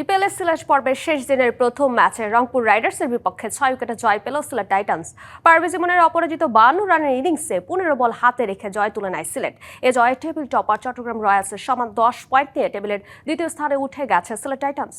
BPL এর সিলেট পর্বের শেষ দিনের প্রথম ম্যাচে রংপুর রাইডার্সের বিপক্ষে ছয় উইকেটে জয় পেল সিলেট টাইটান্স। পারভেজ ইমনের অপরাজিত বান্ন রানের ইনিংসে পনেরো বল হাতে রেখে জয় তুলে নেয় সিলেট। এ জয়ে টেবিল টপার চট্টগ্রাম রয়্যালসের সমান দশ পয়েন্ট নিয়ে টেবিলের দ্বিতীয় স্থানে উঠে গেছে সিলেট টাইটান্স।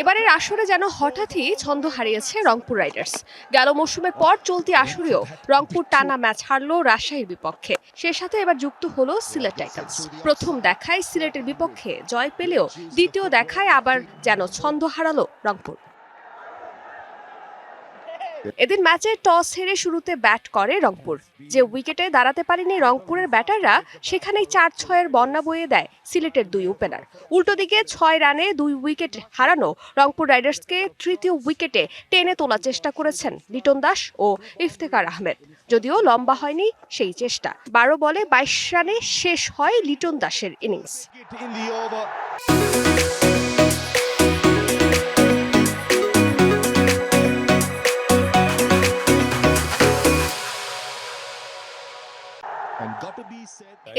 এবারের আসরে যেন হঠাৎই ছন্দ হারিয়েছে রংপুর রাইডার্স। গেল মৌসুমের পর চলতি আসরেও রংপুর টানা ম্যাচ হারল রাজশাহীর বিপক্ষে। সে সাথে এবার যুক্ত হলো সিলেট টাইটান্স। প্রথম দেখায় সিলেটের বিপক্ষে জয় পেলেও দ্বিতীয় দেখায় আবার যেন ছন্দ হারালো রংপুর। এদিন ম্যাচে টস হেরে শুরুতে ব্যাট করে রংপুর। যে উইকেটে দাঁড়াতে পারেনি রংপুরের ব্যাটাররা, সেখানেই চার ছয়ের বন্যা বয়ে দেয় সিলেটের দুই ওপেনার। উল্টো দিকে ছয় রানে দুই উইকেট হারানো রংপুর রাইডার্সকে তৃতীয় উইকেটে টেনে তোলার চেষ্টা করেছেন লিটন দাস ও ইফতেকার আহমেদ। যদিও লম্বা হয়নি সেই চেষ্টা। বারো বলে বাইশ রানে শেষ হয় লিটন দাসের ইনিংস।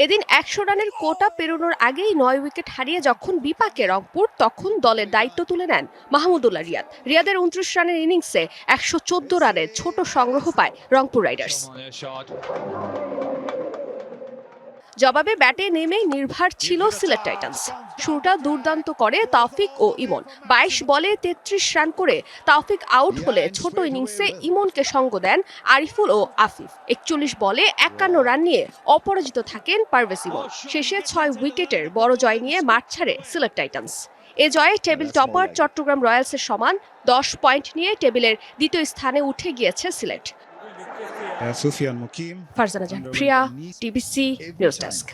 এদিন একশো রানের কোটা পেরোনোর আগেই নয় উইকেট হারিয়ে যখন বিপাকে রংপুর তখন দলের দায়িত্ব তুলে নেন মাহমুদুল্লাহ রিয়াদ। রিয়াদের উনত্রিশ রানের ইনিংসে একশো চোদ্দ রানের ছোট সংগ্রহ পায় রংপুর রাইডার্স। জবাবে ব্যাটে নেমেই নির্ভার ছিল সিলেট টাইটান্স। শুরুটা দুর্দান্ত করে তাওফিক ও ইমন। বাইশ বলে তেত্রিশ রান করে তাওফিক আউট হলে ছোট ইনিংসে ইমনকে সঙ্গ দেন আরিফুল ও আফিফ। একচল্লিশ বলে একান্ন রান নিয়ে অপরাজিত থাকেন পারভেজ ইমন। শেষে ছয় উইকেটের বড় জয় নিয়ে মাঠ ছাড়ে সিলেট টাইটান্স। এ জয়ে টেবিল টপার চট্টগ্রাম রয়্যালসের সমান দশ পয়েন্ট নিয়ে টেবিলের দ্বিতীয় স্থানে উঠে গিয়েছে Sylhet. Uh, Mukim Farzana Jahan Priya TBC news desk.